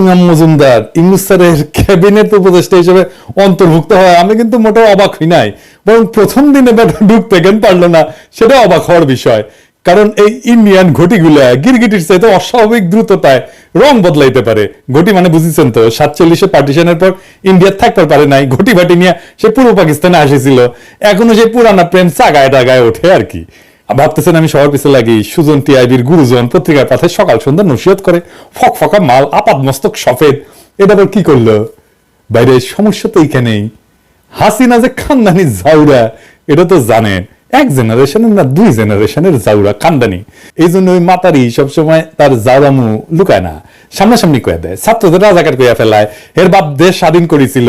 ইমাম মজুমদার ইংলিশ স্যারের ক্যাবিনেট উপদেষ্টা হিসেবে অন্তর্ভুক্ত হয়। আমি কিন্তু মোটেও অবাক হই নাই, বরং প্রথম দিনে ব্যাটা ঢুকতে কেন পারল না, সেটা অবাক হওয়ার বিষয়। কারণ এই ইন্ডিয়ান ঘটিগুলা গিরগিটির চাইতে অস্বাভাবিক দ্রুততায় রং বদলাইতে পারে। ঘটি মানে বুঝেছেন তো, সাতচল্লিশে পার্টিশনের পর ইন্ডিয়া থাকতে পারে নাই ঘটি বাটি নিয়ে সে পূর্ব পাকিস্তানে আসেছিল। এখনও সেই পুরানা প্রেম চাগায় টাগায় ওঠে আর কি। ভাবতেছেন আমি সবার পিছনে লাগি, সুজন টিআইবির গুরুজন, পত্রিকার পাথে সকাল সন্ধ্যা নসিহত করে, ফক ফকা মাল আপাত মস্তক সফেদ, এটা কি করল? বাইরে সমস্যা তো এইখানেই। হাসিনা যে খানদানি জাউরা এটা তো জানেন। এক জেনারেশনের না দুই জেনারেশনের জাউরা খানদানি এই জন্য ওই মাতারি সবসময় তার জাউরামু লুকায় না। সামনাসামনি কয়ে দেয়, ছাত্রদের রাজাকার কইয়া ফেলায়। এর বাপ দেশ স্বাধীন করেছিল।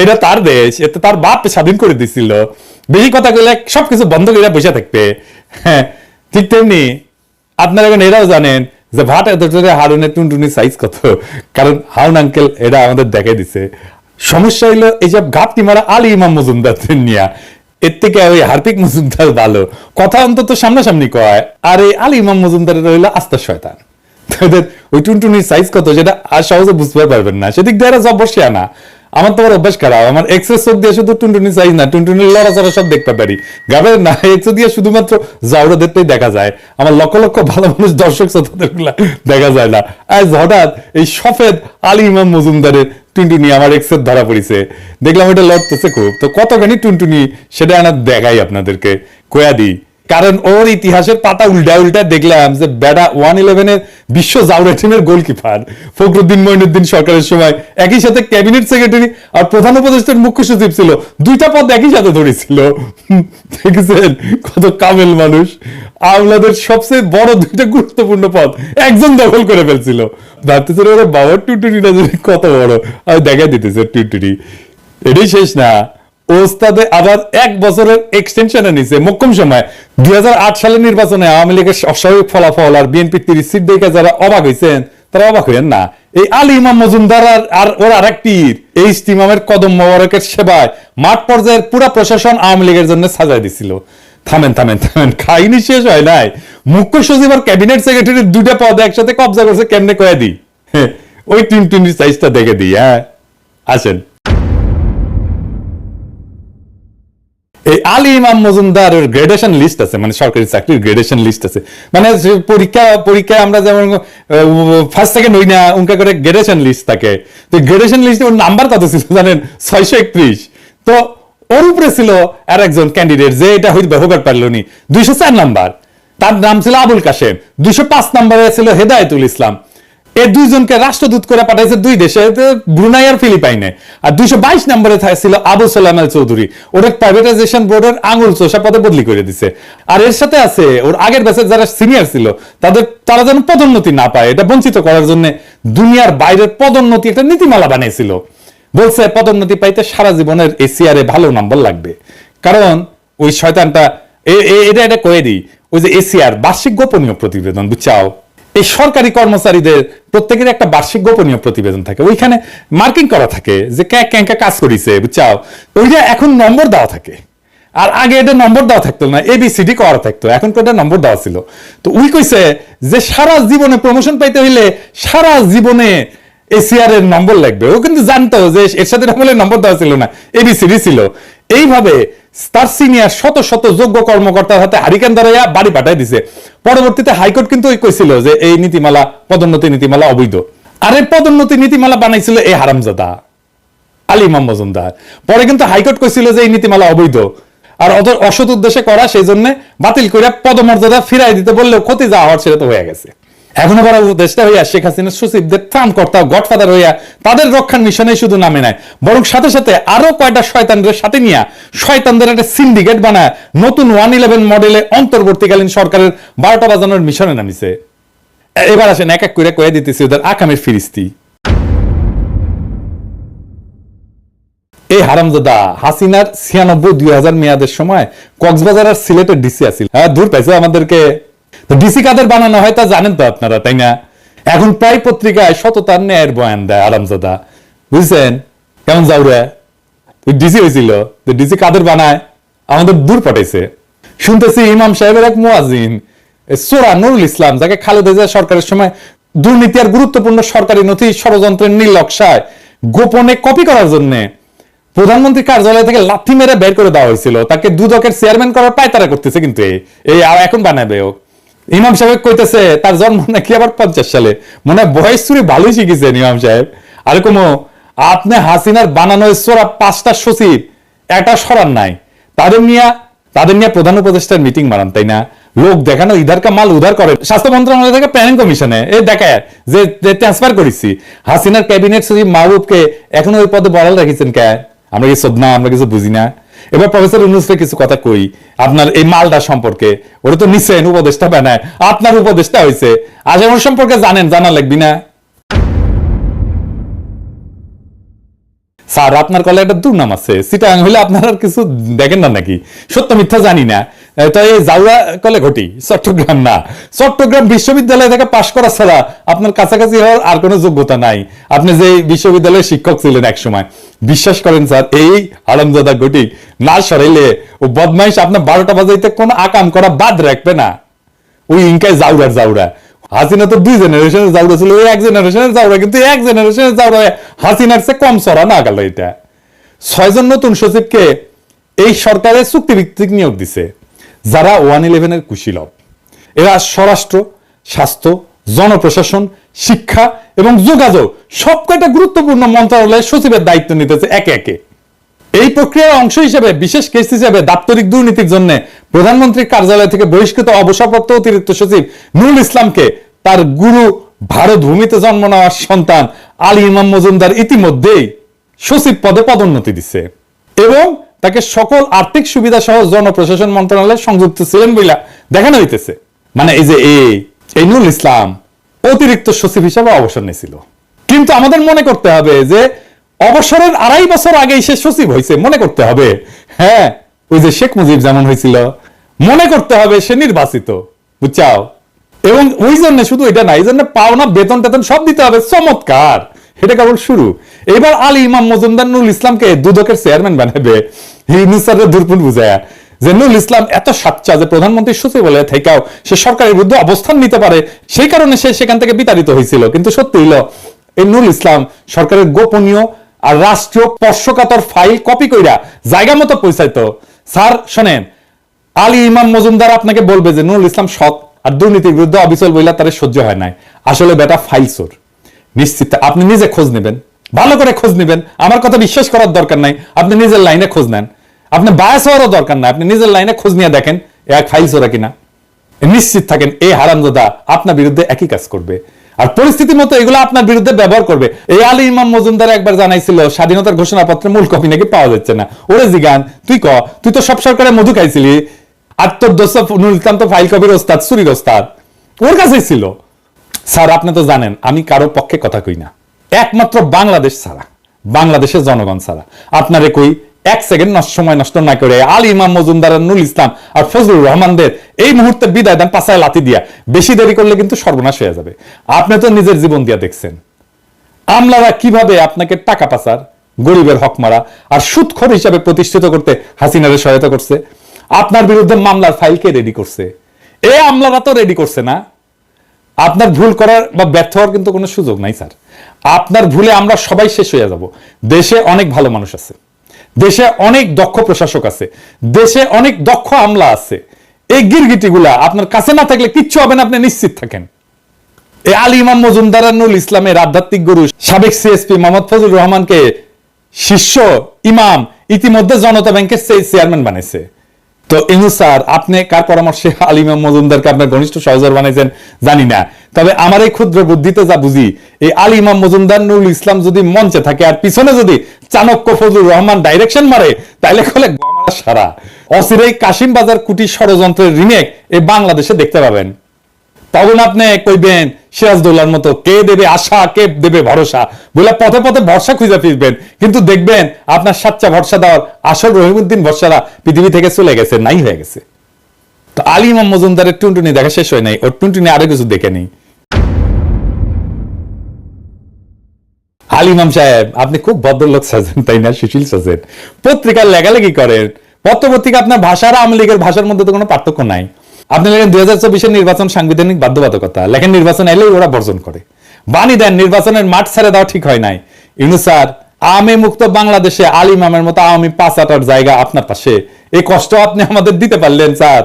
এটা তার দেশ, এতে তার বাপ স্বাধীন করে দিছিল। বেশি কথা কইলে সবকিছু বন্ধ করে বসে থাকবে। হ্যাঁ ঠিক তেমনি আপনারা এখন এরাও জানেন যে ভাট এত হারুনের টুনটুনি সাইজ কত। কারণ হারুন আঙ্কেল এটা আমাদের দেখে দিছে। সমস্যা হইল এই এইসব ঘাপটি মারা আলী ইমাম মজুমদার নিয়া। এর থেকে ওই হার্পিক মজুমদার ভালো। কথা অন্তত সামনাসামনি কয়, আর এই আলী ইমাম মজুমদারের রইল আস্তা শয়তান। তাদের ওই টুনটুনির সাইজ কত যেটা আর সহজে বুঝতে পারবেন না। সেদিক দিয়ে এরা বসে আনা আমার তো আবার অভ্যাস খারাপ। আমার এক্সেস চোখ দিয়ে শুধু টুনটুনি সাইজ না, টুনটুনির লড়াচড়া সব দেখতে পারি। গাবের না এক্সো দিয়ে শুধুমাত্র জাউরাদেরটাই দেখা যায়। আমার লক্ষ লক্ষ ভালো মানুষ দর্শক শ্রোতাদের দেখা যায় না। আজ হঠাৎ এই সফেদ আলী ইমাম মজুমদারের টুনটুনি আমার এক্সের ধরা পড়িছে। দেখলাম এটা লড়তেছে খুব। তো কতখানি টুনটুনি সেটা আনা দেখাই আপনাদেরকে। কয়া দিই কারণ ওর ইতিহাসের পাতা উল্টা উল্টা দেখলাম যে বেড়া ওয়ান ইলেভেনের বিশ্ব জাউরা টিমের গোলকিপার ফখরুদ্দিন মইনুদ্দিন সরকারের সময় একই সাথে ক্যাবিনেট সেক্রেটারি আর প্রধান উপদেষ্টার মুখ্য সচিব ছিল। দুইটা পদ একই সাথে ধরেছিল। দেখেছেন? কত কামেল মানুষ। আমলাদের সবচেয়ে বড় দুইটা গুরুত্বপূর্ণ পদ একজন দখল করে ফেলছিল। ভাবতেছিল ওরা বাবার টুটুনিটা যদি কত বড়। আমি দেখা দিতেছে টুটুনি এটাই শেষ না। ওস্তাদে আবার এক বছরের এক্সটেনশনে নিছে। মোক্ষম সময়। দুই সালের নির্বাচনে আওয়ামী লীগের অস্বাভাবিক ফলাফল আর বিএনপি তিরিশ সিট দেখে যারা অবাক হয়েছেন তারা অবাক হইয়েন না। এই আলী ইমাম মজুমদার আর- আর ওর আরেকটির এই ইস্তিমামের কদম মোবারকের সেবায় মাঠ পর্যায়ের পুরা প্রশাসন আওয়ামী লীগের জন্য সাজাই দিছিল। থামেন থামেন থামেন খাইনি শেষ হয় নাই। মুখ্য সচিব আর ক্যাবিনেট সেক্রেটারির দুটা পদ একসাথে কবজা করছে, কেমনে কয়ে দিই? ওই টিন টিনির সাইজটা দেখে দিই হ্যাঁ। আসেন। এই আলী ইমাম মজুমদারের গ্রেডেশন লিস্ট আছে মানে সরকারি চাকরির গ্রেডেশন লিস্ট আছে। মানে পরীক্ষা, পরীক্ষায় আমরা যেমন ফার্স্ট সেকেন্ড হই না, উনকা করে গ্রেডেশন লিস্ট থাকে। তো গ্রেডেশন লিস্টে ওর নাম্বার কত ছিল জানেন? ছয়শো একত্রিশ। তো ওর উপরে ছিল আর একজন ক্যান্ডিডেট যে এটা হইতে হবার পারল নি। দুইশো চার নাম্বার তার নাম ছিল আবুল কাশেম। দুইশো পাঁচ নাম্বারে ছিল হেদায়তুল ইসলাম। দুইজনকে রাষ্ট্রদূত করে পাঠাইছে দুই দেশে ব্রুনাই আর ফিলিপাইনে। আর দুইশো বাইশ নম্বরে আবু সালাম আল চৌধুরী প্রাইভেটাইজেশন বোর্ডের আঙুল চোষা পদে বদলি করে দিছে। আর এর সাথে আছে, ওর আগের ব্যাচের যারা সিনিয়র ছিল, তাদের, তারা যেন পদোন্নতি না পায়। এটা বঞ্চিত করার জন্য দুনিয়ার বাইরের পদোন্নতি একটা নীতিমালা বানিয়েছিল বলছে, পদোন্নতি পাইতে সারা জীবনের এসিআরে ভালো নম্বর লাগবে। কারণ, ওই শয়তানটা এটা এটা কয়ে দিই ওই যে এসিআর বার্ষিক গোপনীয় প্রতিবেদন, বুঝছাও? এই সরকারি কর্মচারীদের প্রত্যেকের একটা বার্ষিক গোপনীয় প্রতিবেদন থাকে। ওইখানে মার্কিং করা থাকে যে ক্যাঁ ক্যাঁকা কাজ করিছে, বুঝছাও? ওইটা এখন নম্বর দেওয়া থাকে। আর আগে এটা নম্বর দেওয়া থাকতো না এবিসিডি করা থাকতো, এখন তো এটা নম্বর দেওয়া ছিল। তো উনি কইছে যে সারা জীবনে প্রমোশন পাইতে হইলে সারা জীবনে এসিআর এর নম্বর লাগবে। ও কিন্তু জানতো যে এর সাথে নম্বর দেওয়া ছিল না এবিসিডি ছিল। এইভাবে তার সিনিয়র শত শত যোগ্য কর্মকর্তার হাতে হারিকেন দাঁড়াইয়া বাড়ি পাঠাই দিছে। পরবর্তীতে হাইকোর্ট কিন্তু কইছিল যে এই নীতিমালা, পদোন্নতি নীতিমালা অবৈধ। আর এই পদোন্নতি নীতিমালা বানাইছিল এই হারামজাদা, আলী ইমাম মজুমদার। পরে কিন্তু হাইকোর্ট কইছিল যে এই নীতিমালা অবৈধ। আর অসৎ উদ্দেশ্যে করা, সেই জন্য বাতিল করে পদমর্যাদা ফিরাই দিতে বললেও ক্ষতি যা হওয়ার সেটা তো হয়ে গেছে। এখন আবার উপদেষ্টা হইয়া শেখ হাসিনার সচিবদের ত্রাণকর্তা গডফাদার হইয়া তাদের রক্ষার মিশনে শুধু নামে নেয় বরং সাথে সাথে আরও কয়টা শয়তানদের সাথে নিয়ে শয়তানদের একটা সিন্ডিকেট বানায়, নতুন ওয়ান ইলেভেন মডেলে অন্তর্বর্তীকালীন সরকারের বারোটা বাজানোর মিশনে নামিছে। এবার আসেন এক এক করে কয়ে দিতেছি ওদের আকামের ফিরিস্তি। এই হারামজাদা হাসিনার ছিয়ানব্বই দুই হাজার মেয়াদের সময় কক্সবাজার আর সিলেটের ডিসি আছিল। হ্যাঁ দূর পাইছে আমাদেরকে। তো ডিসি কাদের বানানো হয় তা জানেন তো আপনারা, তাই না? এখন প্রায় পত্রিকায় সততার ন্যায়ের বয়ান দেয় হারামজাদা বুঝছেন? কেমন যাও রে ডিসি হয়েছিল ডিসি কাদের বানায়? আমাদের দূর পাঠাইছে। শুনতেছি ইমাম সাহেবের এক মুয়াজিন সোরা নুরুল ইসলাম, যাকে খালেদা জিয়া সরকারের সময় দুর্নীতি আর গুরুত্বপূর্ণ সরকারি নথি ষড়যন্ত্রের নির্লক্ষায় গোপনে কপি করার জন্য প্রধানমন্ত্রী কার্যালয় থেকে লাথি মেরে বের করে দেওয়া হয়েছিল। তাকে দুদকের চেয়ারম্যান করার পায়তারা করতেছে কিন্তু এই- এখন বানাবে ও। ইমাম সাহেব কইতেছে, তার জন্ম নাকি আবার পঞ্চাশ সালে। মনে হয় বয়স চুরি ভালোই শিখেছেন ইমাম সাহেব। আর কোনো আপনি হাসিনার বানানো সোরা পাঁচটা সচিব একটা সরান নাই। তাদের নিয়ে তাদের নিয়ে প্রধান উপদেষ্টার মিটিং মারান তাই না? লোক দেখানো ইধার কা মাল উধার করে। স্বাস্থ্য মন্ত্রণালয় থেকে প্ল্যানিং কমিশনে এই দেখায় যে ট্রান্সফার করেছি। হাসিনার ক্যাবিনেট সচিব মাহবুবকে এখনও ওই পদে বহাল রেখেছেন কে? আমরা কিছু না আমরা কিছু বুঝি না এবার প্রফেসর ইউনুসকে কিছু কথা কই। আপনার এই মালটা সম্পর্কে। ওরা তো নিশ্চয় উপদেশটা বানায়। আপনার উপদেশটা হয়েছে আজমর সম্পর্কে জানেন, জানা লাগবি না। স্যার, আপনার কলে একটা দুর্নাম আছে। সিটাং হইলে আপনার আর কিছু দেখেন না নাকি? সত্য মিথ্যা জানি না। তো এই জাউরা কলে ঘটি, চট্টগ্রাম না। চট্টগ্রাম বিশ্ববিদ্যালয় থেকে পাশ করা ছাড়া আপনার কাছাকাছি হওয়ার আর কোনো যোগ্যতা নাই। আপনি যে বিশ্ববিদ্যালয়ের শিক্ষক ছিলেন এক সময় বিশ্বাস করেন স্যার, এই আলমজাদা ঘটি না সরাইলে ও বদমাইশ আপনার বারোটা বাজাইতে কোনো আকাম করা বাদ রাখবে না। ওই ইনকায় জাউরার জাউরা। হাসিনা তো দুই জেনারেশনের জাউরা ছিল, ওই এক জেনারেশনের জাউরা, কিন্তু এক জেনারেশনের জাউরা হাসিনার চেয়ে কম সরা না গেল এটা। ছয়জন নতুন সচিবকে এই সরকারের চুক্তিভিত্তিক নিয়োগ দিছে। যারা ওয়ান ইলেভেনের কুশীলভ এরা স্বরাষ্ট্র, স্বাস্থ্য, জনপ্রশাসন, শিক্ষা এবং যোগাযোগ সব কয়টা গুরুত্বপূর্ণ মন্ত্রণালয়ের সচিবের দায়িত্ব নিতেছে একে একে। এই প্রক্রিয়ার অংশ হিসেবে, বিশেষ কেস হিসেবে দাপ্তরিক দুর্নীতির জন্য প্রধানমন্ত্রীর কার্যালয় থেকে বহিষ্কৃত অবসরপ্রাপ্ত অতিরিক্ত সচিব নুরুল ইসলামকে তার গুরু ভারত ভূমিতে জন্ম নেওয়ার সন্তান আলী ইমাম মজুমদার ইতিমধ্যেই সচিব পদে পদোন্নতি দিচ্ছে এবং তাকে সকল আর্থিক সুবিধা সহ জনপ্রশাসন মন্ত্রণালয়ে সংযুক্ত ছিলেন বইলা দেখানো হইতেছে। মানে এই যে এই এই নুরুল ইসলাম অতিরিক্ত সচিব হিসাবে অবসর নিয়েছিল। কিন্তু আমাদের মনে করতে হবে যে অবসরের আড়াই বছর আগেই সে সচিব হয়েছে মনে করতে হবে। হ্যাঁ ওই যে শেখ মুজিব যেমন হয়েছিল মনে করতে হবে সে নির্বাচিত, বুঝছাও? এবং ওই জন্য শুধু এটা না, এই জন্য পাওনা, বেতন, টেতন সব দিতে হবে, চমৎকার। এটা কেবল শুরু। এবার আলী ইমাম মজুমদার নুল ইসলামকে দুদকের চেয়ারম্যান বানাবে। ইসলাম এত সাচ্চা যে প্রধানমন্ত্রী থেকেও সে সরকারের বিরুদ্ধে অবস্থান নিতে পারে, সেই কারণে সে সেখান থেকে বিতাড়িত হয়েছিল। কিন্তু সত্যি এই ইসলাম সরকারের গোপনীয় আর রাষ্ট্রীয় স্পর্শকাতর ফাইল কপি কইরা জায়গা মতো পৌঁছাইতো। স্যার, শোনেন, আলী ইমাম মজুমদার আপনাকে বলবে যে নুরুল ইসলাম সৎ আর দুর্নীতির বিরুদ্ধে অবিচল বইলা তার সহ্য হয় নাই। আসলে বেটা ফাইল চোর। নিশ্চিত আপনি নিজে খোঁজ নেবেন। ভালো করে খোঁজ নেবেন। আমার কথা বিশ্বাস করার দরকার নাই। আপনি নিজের লাইনে খোঁজ নেন। আপনি বায়াস হওয়ারও দরকার নাই। আপনি নিজের লাইনে খোঁজ নিয়ে দেখেন এক ফাইল চোরা কিনা। নিশ্চিত থাকেন এই হারামজাদা আপনার বিরুদ্ধে একই কাজ করবে। আর পরিস্থিতি মতো এগুলো আপনার বিরুদ্ধে ব্যবহার করবে। এই আলী ইমাম মজুমদার একবার জানাইছিল, স্বাধীনতার ঘোষণাপত্রে মূল কপি নাকি পাওয়া যাচ্ছে না। ওরে জিগান, তুই ক? তুই তো সব সরকারে মধু খাইছিলি। আর তোর দোস্ত নুরুল ফাইল কপির ওস্তাদ সুরির ওস্তাদ। ওর কাছেই ছিল। স্যার, আপনি তো জানেন, আমি কারও পক্ষে কথা কই না। একমাত্র বাংলাদেশ ছাড়া, বাংলাদেশের জনগণ ছাড়া। আপনারে কই, এক সেকেন্ড নষ্ট, সময় নষ্ট না করে আলী ইমাম মজুমদার নুল ইসলাম আর ফজলুর রহমানদের এই মুহূর্তে বিদায় দেন পাশায় লাথি দিয়া। বেশি দেরি করলে কিন্তু সর্বনাশ হয়ে যাবে। আপনি তো নিজের জীবন দিয়া দেখছেন। আমলারা কীভাবে আপনাকে টাকা পাচার, গরিবের হক মারা আর সুদখোর হিসাবে প্রতিষ্ঠিত করতে হাসিনারে সহায়তা করছে? আপনার বিরুদ্ধে মামলার ফাইল কে রেডি করছে? এ আমলারা তো রেডি করছে না। আপনার ভুল করার বা ব্যর্থ হওয়ার কিন্তু কোনো সুযোগ নাই, স্যার। আপনার ভুলে আমরা সবাই শেষ হয়ে যাব। দেশে অনেক ভালো মানুষ আছে। দেশে অনেক দক্ষ প্রশাসক আছে। দেশে অনেক দক্ষ আমলা আছে। এই গিরগিটিগুলা আপনার কাছে না থাকলে কিচ্ছু হবে না, আপনি নিশ্চিত থাকেন। এই আলী ইমাম মজুমদার নুল ইসলামের আধ্যাত্মিক গুরু সাবেক সিএসপি মোহাম্মদ ফজল রহমানকে শিষ্য ইমাম ইতিমধ্যে জনতা ব্যাংকের চেয়ারম্যান বানাইছে। তো ইনু স্যার, আপনি কার পরামর্শে আলিমা মজুমদারকে আপনার ঘনিষ্ঠ সহজর বানাইছেন? জানি না। তবে আমার এই ক্ষুদ্র বুদ্ধিতে যা বুঝি, এই আলী ইমাম মজুমদার নুরুল ইসলাম যদি মঞ্চে থাকে আর পিছনে যদি চাণক্য ফজুর রহমান ডাইরেকশন মারে, তাইলে খোলে সারা। অচিরেই কাশিম বাজার কুটি ষড়যন্ত্রের রিমেক এই বাংলাদেশে দেখতে পাবেন। তখন আপনি কইবেন সিরাজদৌল্লার মতো কে দেবে আশা, কে দেবে ভরসা? বলে পথে পথে ভরসা খুঁজে ফিরবেন। কিন্তু দেখবেন, আপনার সাচ্চা ভরসা দেওয়ার আসল রহিমুদ্দিন ভরসারা পৃথিবী থেকে চলে গেছে, নাই হয়ে গেছে। তো আলী মজুমদারের টুনটুনি দেখা শেষ হয় নাই, ওর টুনটুনি আরও কিছু দেখে নেই। আলী ইমাম সাহেব, আপনি খুব ভদ্রলোক সাজেন, তাই না? সুশীল সাজেন। পত্রিকার লেখালেখি করেন। পত্রপত্রিকা আপনার ভাষা আর আওয়ামী লীগের ভাষার মধ্যে তো কোনো পার্থক্য নাই। আপনি লেখেন দুই হাজার চব্বিশের নির্বাচন সাংবিধানিক বাধ্যবাধকতা। লেখেন নির্বাচন এলেই ওরা বর্জন করে। বাণী দেন, নির্বাচনের মাঠ ছেড়ে দেওয়া ঠিক হয় নাই। ইনু স্যার আমি মুক্ত বাংলাদেশে আলিম আমের মতো আমি পাঁচ আটার জায়গা আপনার পাশে। এই কষ্ট আপনি আমাদের দিতে পারলেন, স্যার।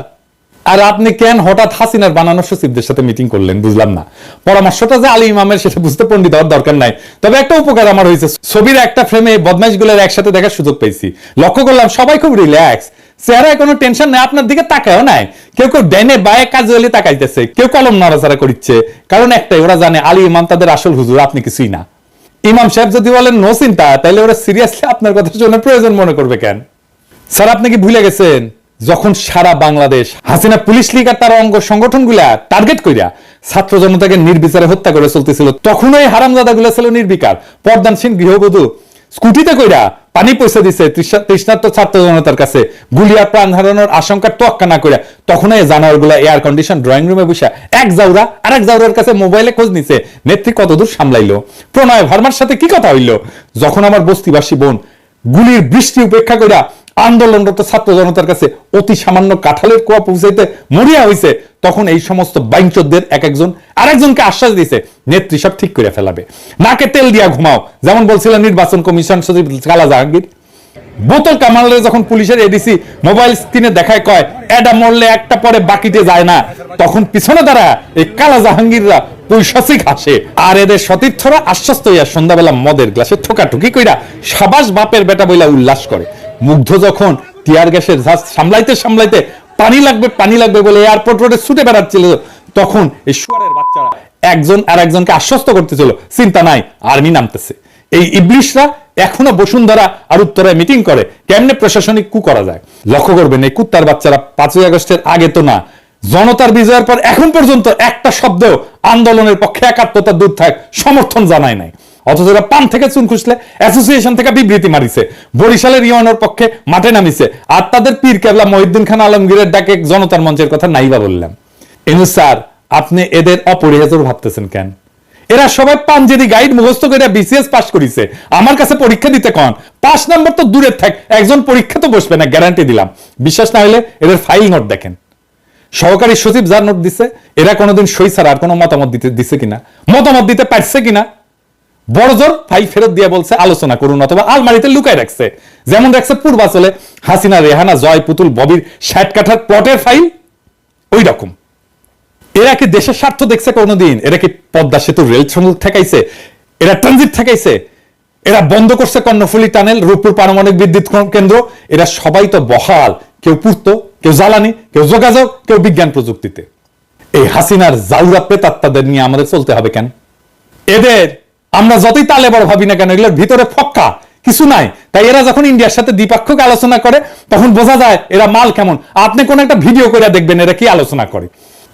আর আপনি কেন হঠাৎ হাসিনার বানানো সচিবদের সাথে মিটিং করলেন, বুঝলাম না। পরামর্শটা যে আলী ইমামের, সেটা বুঝতে পণ্ডিত হওয়ার দরকার নাই। তবে একটা উপকার আমার হয়েছে, ছবির একটা ফ্রেমে বদমাইশগুলোর একসাথে দেখার সুযোগ পেয়েছি। লক্ষ্য করলাম সবাই খুব রিল্যাক্স চেহারায় কোনো টেনশন নাই, আপনার দিকে তাকায়ও নাই। কেউ কেউ ডাইনে বায়ে কাজে হলে তাকাইতেছে, কেউ কলম নড়াচড়া করিচ্ছে। কারণ একটাই, ওরা জানে আলী ইমাম তাদের আসল হুজুর, আপনি কিছুই না। ইমাম সাহেব যদি বলেন, নো চিন্তা তাহলে ওরা সিরিয়াসলি আপনার কথা শুনে প্রয়োজন মনে করবে কেন? স্যার, আপনি কি ভুলে গেছেন? যখন সারা বাংলাদেশ হাসিনা পুলিশ লীগ আর তার অঙ্গ সংগঠনগুলা টার্গেট কইরা ছাত্র জনতাকে নির্বিচারে হত্যা করে চলতেছিল, তখনই ওই হারামজাদা গুলো ছিল নির্বিকার। পর্দানসীন গৃহবধূ, স্কুটিতে কইরা পানি পয়সা দিছে তৃষ্ণার্ত ছাত্র জনতার কাছে গুলিয়া প্রাণ হারানোর আশঙ্কা তোয়াক্কা না করে তখন এই জানোয়ারগুলা এয়ার কন্ডিশন ড্রয়িং রুমে বসে এক জাউরা আর এক জাউরার কাছে মোবাইলে খোঁজ নিছে। নেত্রী কতদূর সামলাইলো? প্রণয় ভার্মার সাথে কি কথা হইল? যখন আমার বস্তিবাসী বোন গুলির বৃষ্টি উপেক্ষা করিয়া আন্দোলনরত ছাত্র জনতার কাছে অতি সামান্য কাঁঠালের কোয়া পৌঁছাইতে মরিয়া হইছে, তখন এই সমস্ত বাইঞ্চদের এক একজন আরেকজনকে আশ্বাস দিছে, নেত্রী সব ঠিক করে ফেলাবে। নাকে তেল দিয়া ঘুমাও, যেমন বলছিলেন নির্বাচন কমিশন সচিব কালা জাহাঙ্গীর বোতল কামালে যখন পুলিশের এডিসি মোবাইল স্ক্রিনে দেখায়, কয় এটা মরলে একটা পরে বাকিতে যায় না। তখন পিছনে তারা এই কালা জাহাঙ্গীররা পৈশাচিক হাসে। আর এদের সতীর্থরা আশ্বস্ত হইয়া সন্ধ্যাবেলা মদের গ্লাসে ঠোকাঠুকি কইরা সাবাস বাপের বেটা বইলা উল্লাস করে। মুগ্ধ যখন টিয়ার গ্যাসের ঝাঁজ সামলাইতে সামলাইতে পানি লাগবে পানি লাগবে বলে এয়ারপোর্ট রোডে ছুটে বেড়াচ্ছিল। তখন এই শুয়ারের বাচ্চারা একজন আর একজনকে আশ্বস্ত করতেছিল, চিন্তা নাই আর্মি নামতেছে। এই ইবলিশরা এখনও বসুন্ধরা আর উত্তরায় মিটিং করে, কেমনে প্রশাসনিক কু করা যায়? লক্ষ্য করবেন, এই কুত্তার বাচ্চারা পাঁচই আগস্টের আগে তো না, জনতার বিজয়ের পর এখন পর্যন্ত একটা শব্দেও আন্দোলনের পক্ষে একাত্মতা দূর থাক সমর্থন জানায় নাই। অথচ এরা পান থেকে চুন খুঁজলে অ্যাসোসিয়েশন থেকে বিবৃতি মারিছে। বরিশালের ইউএনওর পক্ষে মাঠে নামিছে। আর তাদের পীর কেবলা মহিউদ্দিন খান আলমগীরের ডাকে জনতার মঞ্চের কথা নাইবা বললাম। এনু স্যার, আপনি এদের অপরিহার্য ভাবতেছেন কেন? এরা সবাই পাঞ্জেরি গাইড মুখস্থ করে বিসিএস পাস করিছে। আমার কাছে পরীক্ষা দিতে কন। পাঁচ নম্বর তো দূরে থাক একজন পরীক্ষা তো বসবে না গ্যারান্টি দিলাম। বিশ্বাস না হলে এদের ফাইল নোট দেখেন। সহকারী সচিব যার নোট দিছে, এরা কোনোদিন সই ছাড়া আর কোনো মতামত দিতে দিছে কিনা? মতামত দিতে পারছে কিনা? বড় জোর ফাইল ফেরত দিয়ে বলছে, আলোচনা করুন অথবা আলমারিতে লুকায় রাখছে। যেমন রাখছে পূর্বাচলে হাসিনা, রেহানা, জয়, পুতুল, ববির ষাট কাঠার প্লটের ফাইল ওই রকম এরা কি দেশের স্বার্থ দেখছে কোনোদিন? এরা কি পদ্মা সেতু রেল সংযোগ ঠেকাইছে? এরা ট্রানজিট ঠেকাইছে? এরা বন্ধ করছে কর্ণফুলি টানেল রূপপুর পারমাণবিক বিদ্যুৎ কেন্দ্র? এরা সবাই তো বহাল। কেউ পূর্ত, কেউ জ্বালানি, কেউ যোগাযোগ, কেউ বিজ্ঞান প্রযুক্তিতে। এই হাসিনার জাউরা প্রেতাত্মাদের নিয়ে আমাদের চলতে হবে কেন? এদের আমরা যতই তালে বড় ভাবি না কেন, এগুলোর ভিতরে ফক্কা, কিছু নাই। তাই এরা যখন ইন্ডিয়ার সাথে দ্বিপাক্ষিক আলোচনা করে, তখন বোঝা যায় এরা মাল কেমন। আপনি কোন একটা ভিডিও করে দেখবেন এরা কি আলোচনা করে।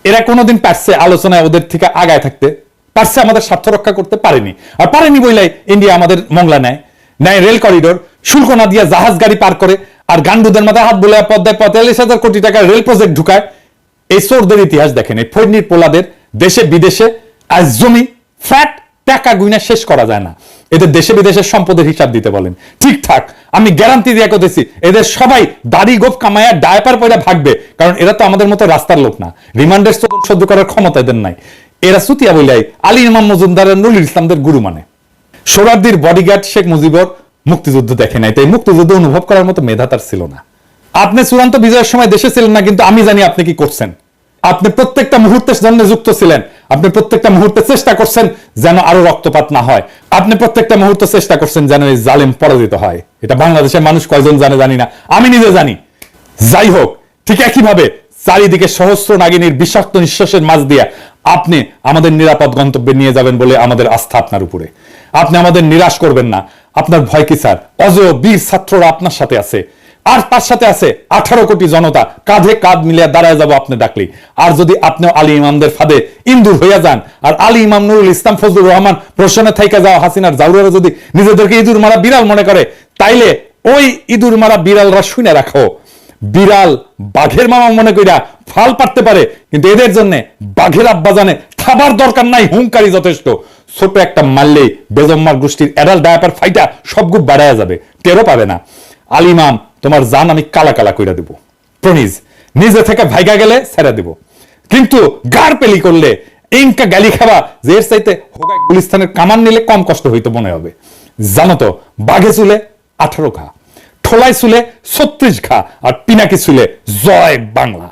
এরা কোনোদিন পারছে আলোচনায় ওদের থেকে আগায় থাকতে, পারছে আমাদের স্বার্থ রক্ষা করতে পারেনি। আর পারেনি বইলাই ইন্ডিয়া আমাদের মংলা নেয়। নেয় রেল করিডোর শুল্ক না দিয়ে জাহাজ গাড়ি পার করে, আর গান্ডুদের মাথায় হাত বলে পদ্মায় পঁয়তাল্লিশ হাজার কোটি টাকার রেল প্রজেক্ট ঢুকায়। এই চোরদের ইতিহাস দেখেন, এই ফৈনির পোলাদের দেশে বিদেশে আজ জমি ফ্যাট টাকা গুইনা শেষ করা যায় না। এদের দেশে বিদেশের সম্পদের হিসাব দিতে বলেন। ঠিকঠাক আমি গ্যারান্টি দিয়ে করতেছি এদের সবাই দাড়ি গোপ কামায়া ডায়পার পয়লা ভাগবে, কারণ এরা তো আমাদের মতো রাস্তার লোক না। রিমান্ডের সহ্য করার ক্ষমতা এদের নাই। এরা সুতিয়া বইলাই, আলী ইমাম মজুমদার নুরুল ইসলামদের গুরু মানে। সোরারদির বডিগার্ড শেখ মুজিবর মুক্তিযুদ্ধ দেখে নাই, তাই মুক্তিযুদ্ধ অনুভব করার মতো মেধা তার ছিল না। আপনি চূড়ান্ত বিজয়ের সময় দেশে ছিলেন না, কিন্তু আমি জানি আপনি কি করছেন। আপনি প্রত্যেকটা মুহূর্তের জন্য যুক্ত ছিলেন। আপনি প্রত্যেকটা মুহূর্তে চেষ্টা করছেন যেন আরও রক্তপাত না হয়। আপনি প্রত্যেকটা মুহূর্তে চেষ্টা করছেন যেন এই জালেম পরাজিত হয়। এটা বাংলাদেশের মানুষ কয়জন জানে জানি না। আমি নিজে জানি। যাই হোক, ঠিক একইভাবে চারিদিকে সহস্র নাগিনীর বিষাক্ত নিঃশ্বাসের মাঝ দিয়ে আপনি আমাদের নিরাপদ গন্তব্যে নিয়ে যাবেন বলে আমাদের আস্থা আপনার উপরে। আপনি আমাদের নিরাশ করবেন না। আপনার ভয় কি, স্যার? অজয় বীর ছাত্ররা আপনার সাথে আছে। আর তার সাথে আছে আঠারো কোটি জনতা। কাঁধে কাঁধ মিলিয়ে দাঁড়ায় যাব আপনি ডাকলি। আর যদি আপনি আলী ইমামদের ফাঁদে ইন্দুর হইয়া যান, আর আলী ইমাম নুরুল ইসলাম ফজলুর রহমান প্রশ্নে থাইকা যাওয়া হাসিনার জাউরারা যদি নিজেদেরকে ইঁদুর মারা বিড়াল মনে করে, তাইলে ওই ইঁদুর মারা বিড়ালরা শুনে রাখো। বিড়াল বাঘের মামা মনে কইরা ফাল পারতে পারে, কিন্তু এদের জন্য বাঘের আব্বা জানে খাবার দরকার নাই হুঙ্কারি যথেষ্ট। ছোট একটা মারলেই বেজম্মার গোষ্ঠীর এডাল ডায়াপার ফাইটা সব গুপ বাড়াইয়া যাবে, টেরও পাবে না। আলিমাম তোমার জান আমি কালা কালা কইরা দেব। প্রনিজ নিজে থেকে ভাইগা গেলে ছেড়া দিব। কিন্তু গার পেলি করলে ইনকা গালি খাবা, যে এর চাইতে হোগায় গুলিস্তানের কামান নিলে কম কষ্ট হইতো মনে হবে। জানো তো, বাঘে চুলে আঠারো ঘা, ঠোলাই চুলে ছত্রিশ ঘা, আর পিনাকি চুলে জয় বাংলা।